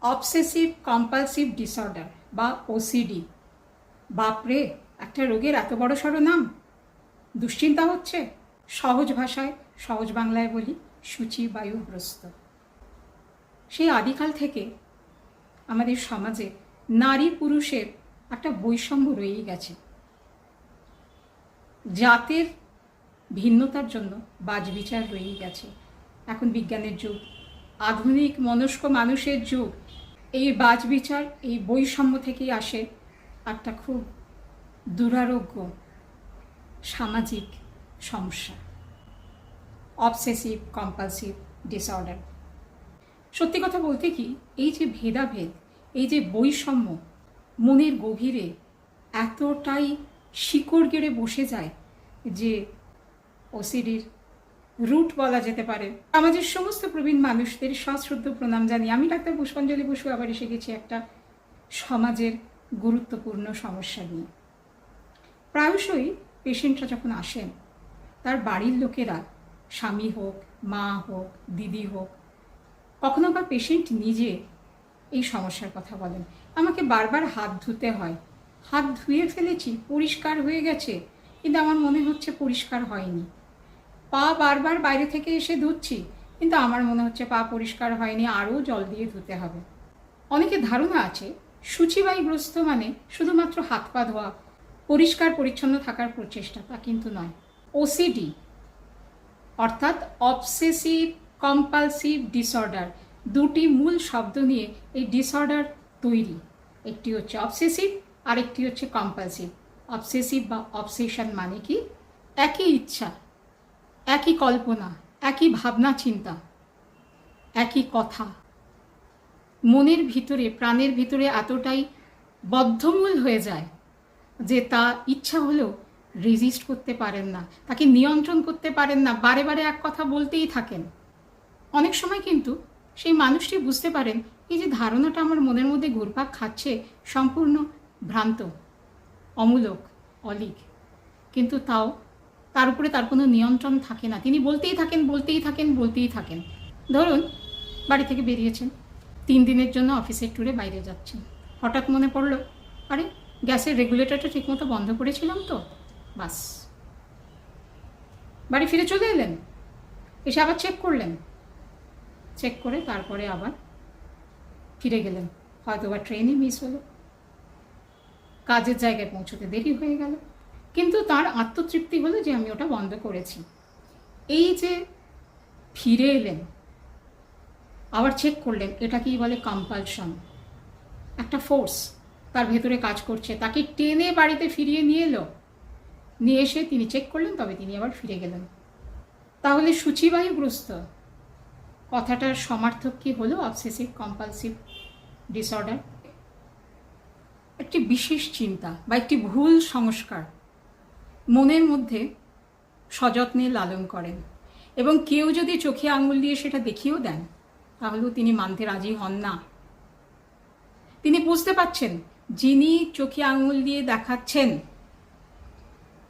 Obsessive compulsive disorder বা OCD বাপরে একটা রোগের এত বড় সড়ো নাম? দুশ্চিন্তা হচ্ছে? সহজ ভাষায়, সহজ বাংলায় বলি, সূচি বায়ুগ্রস্ত সেই আদিকাল থেকে আমাদের সমাজে নারী পুরুষের একটা বৈষম্য রয়েই গেছে। জাতের ভিন্নতার জন্য বাজবিচার রয়েই গেছে। এখন বিজ্ঞানের যুগ, আধুনিক মনস্ক মানুষের যুগ এই বাজবিচার এই বৈষম্য থেকেই আসে একটা খুব দুরারোগ্য সামাজিক সমস্যা। অবসেসিভ কম্পালসিভ ডিসঅর্ডার সত্যি কথা বলতে কি, এই যে ভেদাভেদ, এই যে বৈষম্য মনের গভীরে এতটাই শিকড় গেড়ে বসে যায় যে ওসিডির রুট বলা যেতে পারে। আমাদের সমস্ত প্রবীণ মানুষদের সশ্রদ্ধ প্রণাম জানি আমি ডাক্তার পুষ্পাঞ্জলি বসু আবার এসে গেছি একটা সমাজের গুরুত্বপূর্ণ সমস্যা নিয়ে। প্রায়শই পেশেন্টরা যখন আসেন, তার বাড়ির লোকেরা স্বামী হোক, মা হোক, দিদি হোক, কখনো বা পেশেন্ট নিজে এই সমস্যার কথা বলেন। আমাকে বারবার হাত ধুতে হয়। হাত ধুয়ে ফেলেছি, পরিষ্কার হয়ে গেছে, কিন্তু আমার মনে হচ্ছে পরিষ্কার হয়নি। পা বারবার বাইরে থেকে এসে ধুচ্ছি, কিন্তু আমার মনে হচ্ছে পা পরিষ্কার হয়নি, আরও জল দিয়ে ধুতে হবে। অনেকের ধারণা আছে সূচিবায়ুগ্রস্ত মানে শুধুমাত্র হাত পা ধোয়া, পরিষ্কার পরিচ্ছন্ন থাকার প্রচেষ্টা, তা কিন্তু নয়। ওসিডি অর্থাৎ অবসেসিভ কম্পালসিভ ডিসঅর্ডার দুটি মূল শব্দ নিয়ে এই ডিসঅর্ডার তৈরি। একটি হচ্ছে অবসেসিভ আরেকটি হচ্ছে কম্পালসিভ অবসেসিভ বা অবসেশন মানে কি? একই ইচ্ছা একই কল্পনা, একই ভাবনা, চিন্তা, একই কথা। মনের ভিতরে, প্রাণের ভিতরে এতটাই বদ্ধমূল হয়ে যায় যে তা ইচ্ছা হলেও রেজিস্ট করতে পারেন না, তাকে নিয়ন্ত্রণ করতে পারেন না, বারে বারে এক কথা বলতেই থাকেন। অনেক সময় কিন্তু সেই মানুষটি বুঝতে পারেন, এই যে ধারণাটা আমার মনের মধ্যে ঘুরপাক খাচ্ছে, সম্পূর্ণ ভ্রান্ত, অমূলক, অলিক। কিন্তু তাও তার উপরে তার কোনো নিয়ন্ত্রণ থাকে না। তিনি বলতেই থাকেন বলতেই থাকেন বলতেই থাকেন। ধরুন, বাড়ি থেকে বেরিয়েছেন। তিন দিনের জন্য অফিসের ট্যুরে বাইরে যাচ্ছেন। হঠাৎ মনে পড়ল, আরে, গ্যাসের রেগুলেটরটা ঠিকমতো বন্ধ করেছিলাম তো। বাস। বাড়ি ফিরে চলে এলেন? এসে আবার চেক করলেন? চেক করে তারপরে আবার ফিরে গেলেন। হয়তো বা ট্রেনই মিস হলো। কাজের জায়গায় পৌঁছতে দেরি হয়ে গেল। কিন্তু তার আত্মতৃপ্তি হলো যে আমি ওটা বন্ধ করেছি। এই যে ফিরে এলেন, আবার চেক করলেন, এটা কি বলে কম্পালশন একটা ফোর্স তার ভেতরে কাজ করছে, তাকে টেনে বাড়িতে ফিরিয়ে নিয়ে এলো। নিয়ে এসে তিনি চেক করলেন, তবে তিনি আবার ফিরে গেলেন। তাহলে সূচিবায়ুগ্রস্ত কথাটার সমার্থক কি হলো? অবসেসিভ কম্পালসিভ ডিসঅর্ডার একটি বিশেষ চিন্তা বা একটি ভুল সংস্কার মনের মধ্যে সযত্নে লালন করেন এবং কেউ যদি চোখে আঙুল দিয়ে সেটা দেখিয়েও দেন, তাহলেও তিনি মানতে রাজি হন না। তিনি বুঝতে পাচ্ছেন যিনি চোখে আঙুল দিয়ে দেখাচ্ছেন,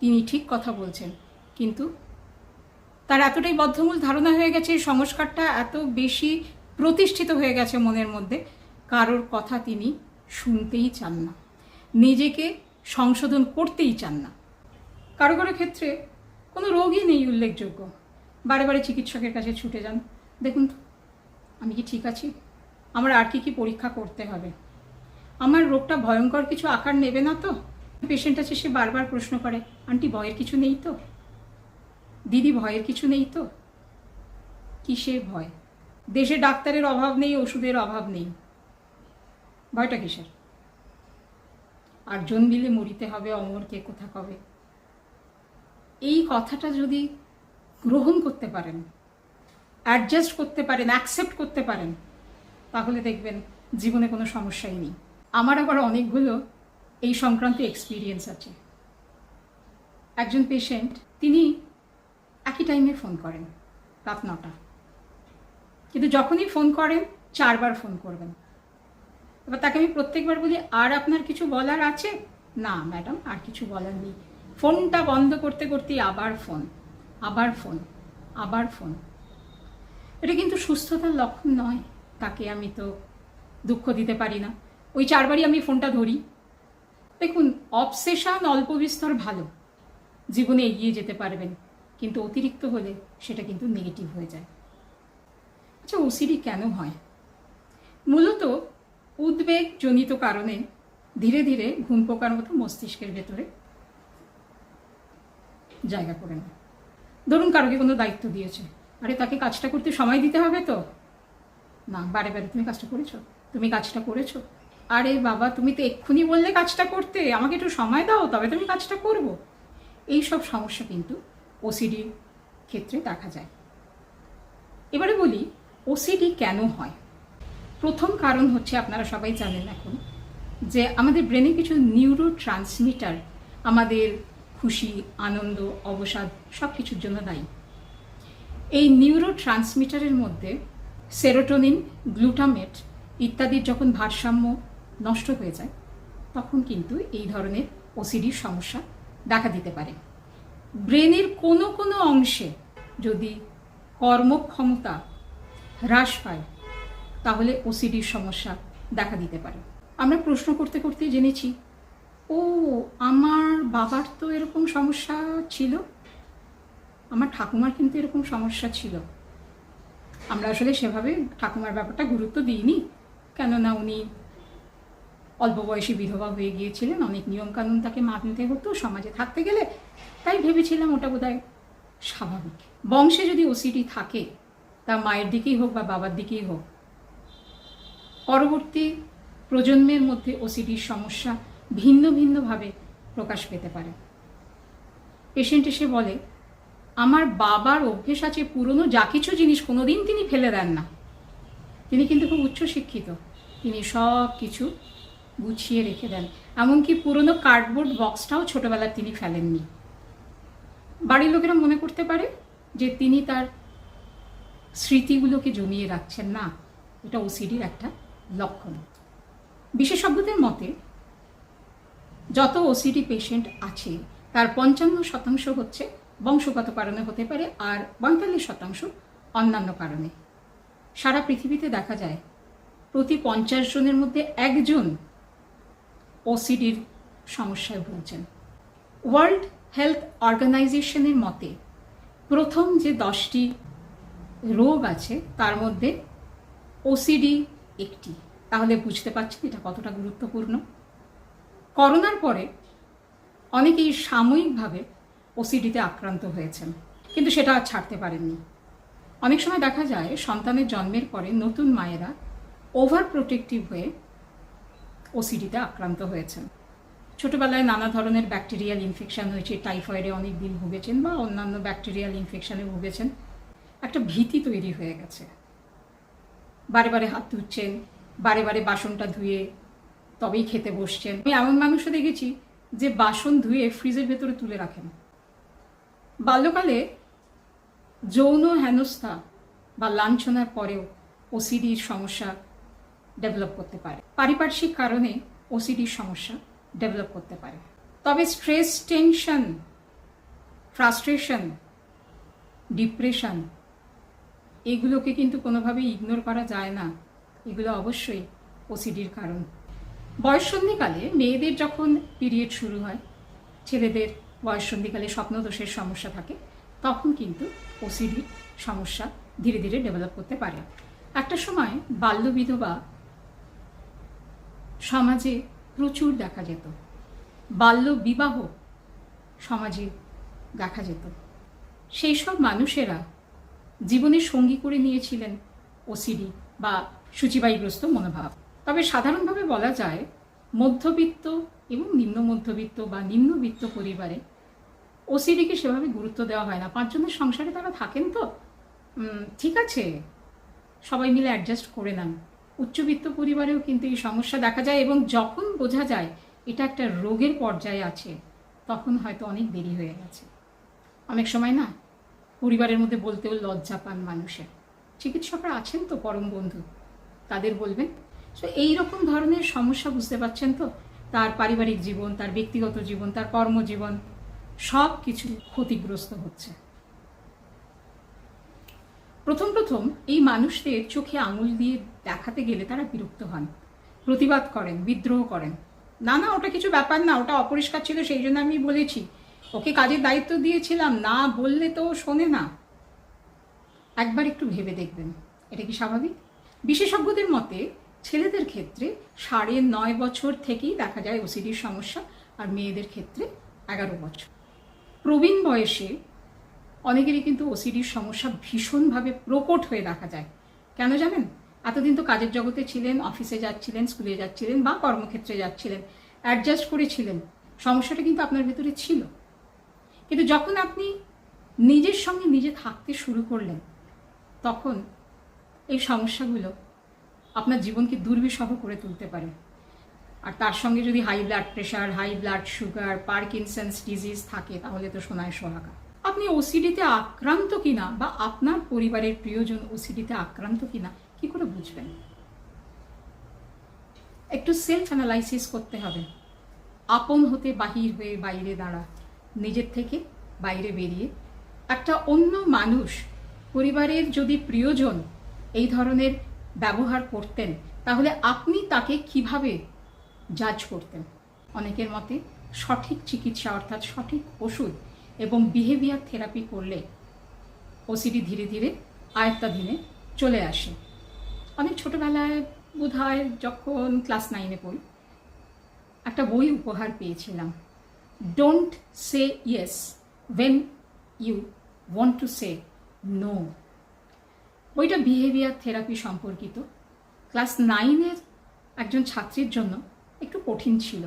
তিনি ঠিক কথা বলছেন। কিন্তু তার এতটাই বদ্ধমূল ধারণা হয়ে গেছে, এই সংস্কারটা এত বেশি প্রতিষ্ঠিত হয়ে গেছে মনের মধ্যে, কারোর কথা তিনি শুনতেই চান না। নিজেকে সংশোধন করতেই চান না। কারও কারও ক্ষেত্রে কোনো রোগই নেই উল্লেখযোগ্য। বারে বারে চিকিৎসকের কাছে ছুটে যান। দেখুন আমি কি ঠিক আছি? আমার আর কি কি পরীক্ষা করতে হবে? আমার রোগটা ভয়ঙ্কর কিছু আকার নেবে না তো? পেশেন্ট আছে সে বারবার প্রশ্ন করে, আন্টি, ভয়ের কিছু নেই তো? দিদি, ভয়ের কিছু নেই তো? কিসের ভয়? দেশে ডাক্তারের অভাব নেই, ওষুধের অভাব নেই। ভয়টা কিসের? আর জন দিলে মরিতে হবে, অমর কে কোথা কবে? এই কথাটা যদি গ্রহণ করতে পারেন অ্যাডজাস্ট করতে পারেন অ্যাকসেপ্ট করতে পারেন, তাহলে দেখবেন জীবনে কোনো সমস্যাই নেই। আমার আবার অনেকগুলো এই সংক্রান্ত এক্সপিরিয়েন্স আছে। একজন পেশেন্ট তিনি একই টাইমে ফোন করেন, রাত নটা। কিন্তু যখনই ফোন করেন, চারবার ফোন করবেন। এবার তাকে আমি প্রত্যেকবার বলি, আর আপনার কিছু বলার আছে? না ম্যাডাম আর কিছু বলার নেই। ফোনটা বন্ধ করতে করতেই আবার ফোন আবার ফোন আবার ফোন। এটা কিন্তু সুস্থতার লক্ষণ নয়, তাকে আমি তো দুঃখ দিতে পারি না। ওই চারবারই আমি ফোনটা ধরি। দেখুন, অবসেশন অল্প বিস্তর ভালো, জীবনে এগিয়ে যেতে পারবেন, কিন্তু অতিরিক্ত হলে সেটা কিন্তু নেগেটিভ হয়ে যায়। আচ্ছা ওসিডি কেন হয়? মূলত উদ্বেগজনিত কারণে ধীরে ধীরে ঘুম পোকার মতো মস্তিষ্কের ভেতরে জায়গা করে নেয় ধরুন কারোকে কোনো দায়িত্ব দিয়েছে। আরে তাকে কাজটা করতে সময় দিতে হবে তো? না, বারে বারে তুমি কাজটা করেছ। তুমি কাজটা করেছ। আরে বাবা, তুমি তো এক্ষুনি বললে কাজটা করতে। আমাকে একটু সময় দাও, তবে তুমি কাজটা করব। এই সব সমস্যা কিন্তু ওসিডির ক্ষেত্রে দেখা যায়। এবারে বলি ওসিডি কেন হয়? প্রথম কারণ হচ্ছে আপনারা সবাই জানেন এখন যে আমাদের ব্রেনে কিছু নিউরো ট্রান্সমিটার আমাদের খুশি, আনন্দ, অবসাদ সব কিছুর জন্য দায়ী। এই নিউরো ট্রান্সমিটারের মধ্যে সেরোটোনিন গ্লুটামেট ইত্যাদির যখন ভারসাম্য নষ্ট হয়ে যায়, তখন কিন্তু এই ধরনের ওসিডির সমস্যা দেখা দিতে পারে। ব্রেনের কোনো কোনো অংশে যদি কর্মক্ষমতা হ্রাস পায়, তাহলে ওসিডির সমস্যা দেখা দিতে পারে। আমরা প্রশ্ন করতে করতে জেনেছি ও, আমার বাবার তো এরকম সমস্যা ছিল। আমার ঠাকুমার কিন্তু এরকম সমস্যা ছিল। আমরা আসলে সেভাবে ঠাকুমার ব্যাপারটা গুরুত্ব দিইনি। কেননা উনি অল্প বয়সী বিধবা হয়ে গিয়েছিলেন, অনেক নিয়মকানুন তাকে মানতে হতো, সমাজে থাকতে গেলে। তাই ভেবেছিলাম ওটা বোধহয় স্বাভাবিক। বংশে যদি ওসিডি থাকে, তা মায়ের দিকেই হোক বা বাবার দিকেই হোক। পরবর্তী প্রজন্মের মধ্যে ওসিডির সমস্যা ভিন্ন ভিন্নভাবে প্রকাশ পেতে পারে। পেশেন্ট এসে বলে, আমার বাবার অভ্যেস আছে পুরনো, যা কিছু জিনিস কোনোদিন তিনি ফেলে দেন না। তিনি কিন্তু খুব উচ্চশিক্ষিত। তিনি সব কিছু গুছিয়ে রেখে দেন। এমনকি পুরনো কার্ডবোর্ড বক্সটাও ছোটবেলার তিনি ফেলেননি। বাড়ির লোকেরা মনে করতে পারে যে তিনি তার স্মৃতিগুলোকে জমিয়ে রাখছেন না। এটা ওসিডির একটা লক্ষণ। বিশেষজ্ঞদের মতে যত ওসিডি পেশেন্ট আছে, তার পঞ্চান্ন শতাংশ হচ্ছে বংশগত কারণে হতে পারে আর পঁয়তাল্লিশ শতাংশ অন্যান্য কারণে। সারা পৃথিবীতে দেখা যায় প্রতি পঞ্চাশ জনের মধ্যে একজন ওসিডির সমস্যায় ভুগছেন। ওয়ার্ল্ড হেলথ অর্গানাইজেশনের মতে, প্রথম যে দশটি রোগ আছে, তার মধ্যে ওসিডি একটি। তাহলে বুঝতে পারছেন এটা কতটা গুরুত্বপূর্ণ? করোনার পরে অনেকেই সাময়িকভাবে ওসিডিতে আক্রান্ত হয়েছেন, কিন্তু সেটা আর ছাড়তে পারেননি। অনেক সময় দেখা যায় সন্তানের জন্মের পরে নতুন মায়েরা ওভার প্রোটেক্টিভ হয়ে ওসিডিতে আক্রান্ত হয়েছেন। ছোটবেলায় নানা ধরনের ব্যাকটেরিয়াল ইনফেকশন হয়েছে টাইফয়েডে অনেক দিন ভুগেছেন বা অন্যান্য ব্যাকটেরিয়াল ইনফেকশানে ভুগেছেন। একটা ভীতি তৈরি হয়ে গেছে। বারে বারে হাত ধুচ্ছেন, বারে বারে বাসনটা ধুয়ে তবেই খেতে বসছেন। আমি এমন মানুষও দেখেছি যে বাসন ধুয়ে ফ্রিজের ভেতরে তুলে রাখেন। বাল্যকালে যৌন হেনস্থা বা লাঞ্ছনার পরেও ওসিডির সমস্যা ডেভেলপ করতে পারে। পারিপার্শ্বিক কারণে ওসিডির সমস্যা ডেভেলপ করতে পারে। তবে স্ট্রেস টেনশন ফ্রাস্ট্রেশন ডিপ্রেশন এগুলোকে কিন্তু কোনোভাবেই ইগনোর করা যায় না। এগুলো অবশ্যই ওসিডির কারণ। বয়ঃসন্ধিকালে মেয়েদের যখন পিরিয়ড শুরু হয়, ছেলেদের বয়ঃসন্ধিকালে স্বপ্নদোষের সমস্যা থাকে, তখন কিন্তু ওসিডির সমস্যা ধীরে ধীরে ডেভেলপ করতে পারে। একটা সময় বাল্যবিধবা সমাজে প্রচুর দেখা যেত। বাল্য বিবাহ সমাজে দেখা যেত। সেই সব মানুষেরা জীবনের সঙ্গী করে নিয়েছিলেন ওসিডি বা সূচিবায়ুগ্রস্ত মনোভাব। তবে সাধারণভাবে বলা যায়, মধ্যবিত্ত এবং নিম্ন মধ্যবিত্ত বা নিম্নবিত্ত পরিবারে ওসিডিকে সেভাবে গুরুত্ব দেওয়া হয় না। পাঁচজনের সংসারে তারা থাকেন তো? ঠিক আছে। সবাই মিলে অ্যাডজাস্ট করে নেন। উচ্চবিত্ত পরিবারেও কিন্তু এই সমস্যা দেখা যায় এবং যখন বোঝা যায় এটা একটা রোগের পর্যায়ে আছে, তখন হয়তো অনেক দেরি হয়ে গেছে। অনেক সময় না, পরিবারের মধ্যে বলতেও লজ্জা পান মানুষের। চিকিৎসকরা আছেন তো পরম বন্ধু, তাদের বলবেন সো এইরকম ধরনের সমস্যা বুঝতে পারছেন তো? তার পারিবারিক জীবন, তার ব্যক্তিগত জীবন, তার কর্মজীবন, সব কিছু ক্ষতিগ্রস্ত হচ্ছে। প্রথম প্রথম এই মানুষদের চোখে আঙুল দিয়ে দেখাতে গেলে তারা বিরক্ত হন, প্রতিবাদ করেন, বিদ্রোহ করেন। না না, ওটা কিছু ব্যাপার না, ওটা অপরিষ্কার ছিল, সেই জন্য আমি বলেছি, ওকে কাজের দায়িত্ব দিয়েছিলাম, না বললে তো শোনে না। একবার একটু ভেবে দেখবেন, এটা কি স্বাভাবিক? বিশেষজ্ঞদের মতে ছেলেদের ক্ষেত্রে সাড়ে নয় বছর থেকেই দেখা যায় ওসিডির সমস্যা, আর মেয়েদের ক্ষেত্রে এগারো বছর। প্রবীণ বয়সে অনেকেরই কিন্তু ওসিডির সমস্যা ভীষণভাবে প্রকট হয়ে দেখা যায়। কেন জানেন? এতদিন তো কাজের জগতে ছিলেন, অফিসে যাচ্ছিলেন, স্কুলে যাচ্ছিলেন বা কর্মক্ষেত্রে যাচ্ছিলেন অ্যাডজাস্ট করেছিলেন। সমস্যাটা কিন্তু আপনার ভেতরে ছিল। কিন্তু যখন আপনি নিজের সঙ্গে নিজে থাকতে শুরু করলেন, তখন এই সমস্যাগুলো আপনার জীবনকে দুর্বিষহ করে তুলতে পারে। আর তার সঙ্গে যদি high blood pressure high blood sugar Parkinson's disease থাকে, তাহলে তো সোনায় সোহাগা। আপনি ওসিডিতে আক্রান্ত কিনা বা আপনার পরিবারের প্রিয়জন ওসিডিতে আক্রান্ত কিনা, কি করে বুঝবেন? একটু সেলফ অ্যানালাইসিস করতে হবে। আপন হতে বাহির হয়ে বাইরে দাঁড়া, নিজের থেকে বাইরে বেরিয়ে। একটা অন্য মানুষ, পরিবারের যদি প্রিয়জন, এই ধরনের ব্যবহার করতেন, তাহলে আপনি তাকে কীভাবে জাজ করতেন? অনেকের মতে সঠিক চিকিৎসা অর্থাৎ সঠিক ওষুধ এবং বিহেভিয়ার থেরাপি করলে ওসিডি ধীরে ধীরে আয়ত্তাধীনে চলে আসে। অনেক ছোটোবেলায় বোধ যখন ক্লাস নাইনে পড়ি, একটা বই উপহার পেয়েছিলাম। Don't say yes when you want to say no বইটা বিহেভিয়ার থেরাপি সম্পর্কিত। ক্লাস নাইনের একজন ছাত্রীর জন্য একটু কঠিন ছিল।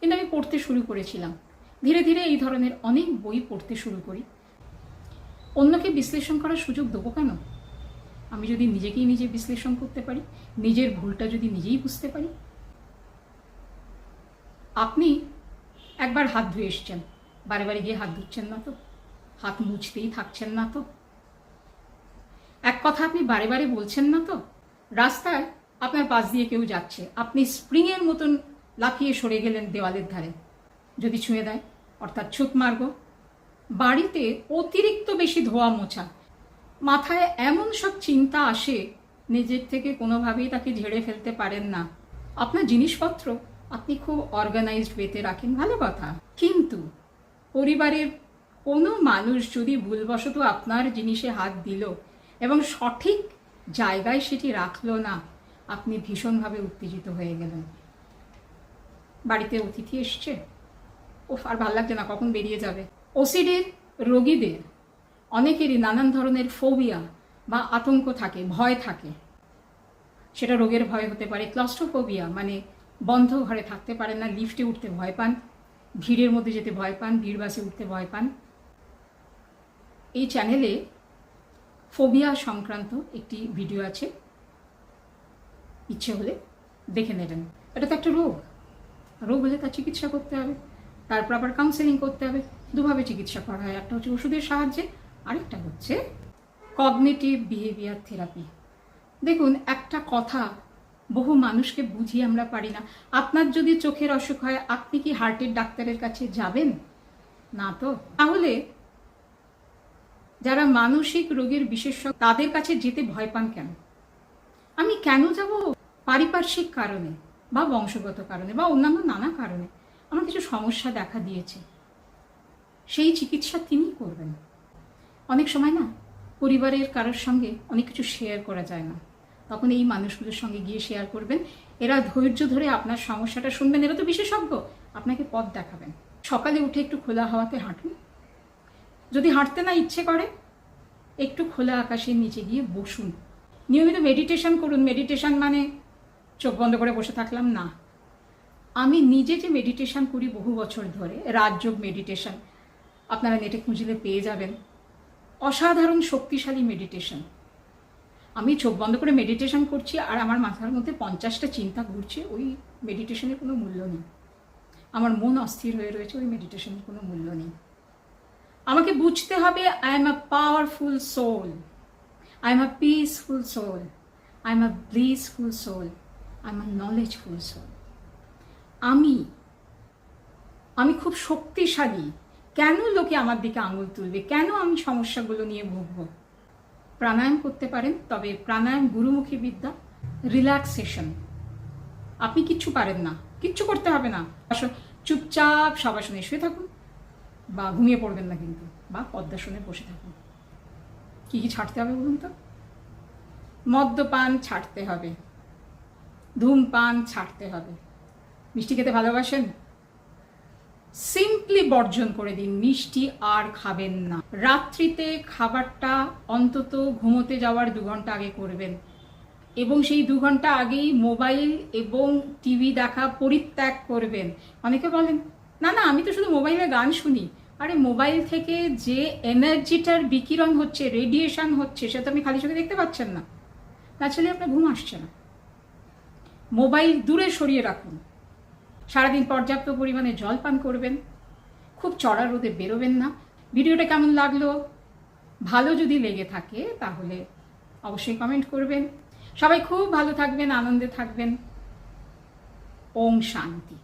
কিন্তু আমি পড়তে শুরু করেছিলাম। ধীরে ধীরে এই ধরনের অনেক বই পড়তে শুরু করি। অন্যকে বিশ্লেষণ করার সুযোগ দেবো কেন? আমি যদি নিজেকেই নিজে বিশ্লেষণ করতে পারি, নিজের ভুলটা যদি নিজেই বুঝতে পারি। আপনি একবার হাত ধুয়ে এসছেন। বারে বারে গিয়ে হাত ধুচ্ছেন না তো? হাত মুছতেই থাকছেন না তো? এক কথা আপনি বারে বারে বলছেন না তো? রাস্তায় আপনার পাশ দিয়ে কেউ যাচ্ছে। আপনি স্প্রিংয়ের মতন লাফিয়ে সরে গেলেন দেওয়ালের ধারে। যদি ছুঁয়ে দেয়, অর্থাৎ ছুত মার্গ বাড়িতে অতিরিক্ত বেশি ধোয়া মোছা। মাথায় এমন সব চিন্তা আসে, নিজের থেকে কোনোভাবেই তাকে ঝেড়ে ফেলতে পারেন না। আপনার জিনিসপত্র আপনি খুব অর্গানাইজড ওয়েতে রাখেন, ভালো কথা। কিন্তু পরিবারের কোনো মানুষ যদি ভুলবশত আপনার জিনিসে হাত দিল এবং সঠিক জায়গায় সেটি রাখল না, আপনি ভীষণভাবে উত্তেজিত হয়ে গেলেন। বাড়িতে অতিথি এসছে? ও আর ভালো লাগছে না, কখন বেরিয়ে যাবে? ওসিডির রোগীদের, অনেকেরই নানান ধরনের ফোবিয়া বা আতঙ্ক থাকে, ভয় থাকে। সেটা রোগের ভয় হতে পারে ক্লাস্ট্রোফোবিয়া মানে বন্ধ ঘরে থাকতে পারেন না, লিফটে উঠতে ভয় পান, ভিড়ের মধ্যে যেতে ভয় পান, ভিড় বাসে উঠতে ভয় পান। এই চ্যানেলে ফোবিয়া সংক্রান্ত একটি ভিডিও আছে। ইচ্ছে হলে দেখে নেবেন। এটা তো একটা রোগ। রোগ হলে তার চিকিৎসা করতে হবে, তারপর আবার কাউন্সেলিং করতে হবে, দুভাবে চিকিৎসা করা হয়। একটা হচ্ছে ওষুধের সাহায্যে, আরেকটা হচ্ছে কগনেটিভ বিহেভিয়ার থেরাপি দেখুন, একটা কথা বহু মানুষকে বুঝিয়ে আমরা পারি না। আপনার যদি চোখের অসুখ হয়, আপনি কি হার্টের ডাক্তারের কাছে যাবেন? না তো। তাহলে যারা মানসিক রোগের বিশেষজ্ঞ, তাদের কাছে যেতে ভয় পান কেন? আমি কেন যাব পারিপার্শ্বিক কারণে বা বংশগত কারণে বা অন্যান্য নানা কারণে? আমার কিছু সমস্যা দেখা দিয়েছে। সেই চিকিৎসা তিনি করবেন। অনেক সময় না, পরিবারের কারোর সঙ্গে অনেক কিছু শেয়ার করা যায় না। তখন এই মানুষগুলোর সঙ্গে গিয়ে শেয়ার করবেন। এরা ধৈর্য ধরে আপনার সমস্যাটা শুনবেন। এরা তো বিশেষজ্ঞ, আপনাকে পথ দেখাবেন। সকালে উঠে একটু খোলা হাওয়াতে হাঁটুন। যদি হাঁটতে না ইচ্ছে করে, একটু খোলা আকাশের নিচে গিয়ে বসুন। নিয়মিত মেডিটেশন করুন। মেডিটেশন মানে চোখ বন্ধ করে বসে থাকলাম, না। আমি নিজে যে মেডিটেশন করি বহু বছর ধরে, রাজযোগ মেডিটেশন আপনারা নেটে খুঁজলে পেয়ে যাবেন। অসাধারণ শক্তিশালী মেডিটেশন আমি চোখ বন্ধ করে মেডিটেশন করছি আর আমার মাথার মধ্যে পঞ্চাশটা চিন্তা ঘুরছে, ওই মেডিটেশনের কোনো মূল্য নেই। আমার মন অস্থির হয়ে রয়েছে, ওই মেডিটেশনের কোনো মূল্য নেই। আমাকে বুঝতে হবে I am a powerful soul I am a peaceful soul I am a blissful soul I am a knowledgeful soul আমি আমি খুব শক্তিশালী। কেন লোকে আমার দিকে আঙুল তুলবে? কেন আমি সমস্যাগুলো নিয়ে ভুগব? প্রাণায়াম করতে পারেন, তবে প্রাণায়াম গুরুমুখী বিদ্যা রিল্যাক্সেশন আপনি কিচ্ছু পারেন না, কিচ্ছু করতে হবে না। আসো- চুপচাপ সবাসনে শুয়ে থাকুন। বা ঘুমিয়ে পড়বেন না কিন্তু, বা পদ্মাসনে বসে থাকুন। কি কি ছাড়তে হবে বলুন তো? মদ্যপান ছাড়তে হবে। ধূমপান ছাড়তে হবে। মিষ্টি খেতে ভালোবাসেন? সিম্পলি বর্জন করে দিন, মিষ্টি আর খাবেন না। রাত্রিতে খাবারটা অন্তত ঘুমোতে যাওয়ার দু ঘণ্টা আগে করবেন। এবং সেই দু ঘণ্টা আগেই মোবাইল এবং টিভি দেখা পরিত্যাগ করবেন। অনেকে বলেন, না না, আমি তো শুধু মোবাইলে গান শুনি। আরে মোবাইল থেকে যে এনার্জিটার বিকিরণ হচ্ছে রেডিয়েশন হচ্ছে, সেটা আপনি খালি চোখে দেখতে পাচ্ছেন না। তাছাড়া আপনার ঘুম আসছে না। মোবাইল দূরে সরিয়ে রাখুন। সারাদিন পর্যাপ্ত পরিমাণে জল পান করবেন। খুব চড়া রোদে বেরোবেন না। ভিডিওটা কেমন লাগল? ভালো যদি লেগে থাকে, তাহলে অবশ্যই কমেন্ট করবেন। সবাই খুব ভালো থাকবেন, আনন্দে থাকবেন। ওম শান্তি।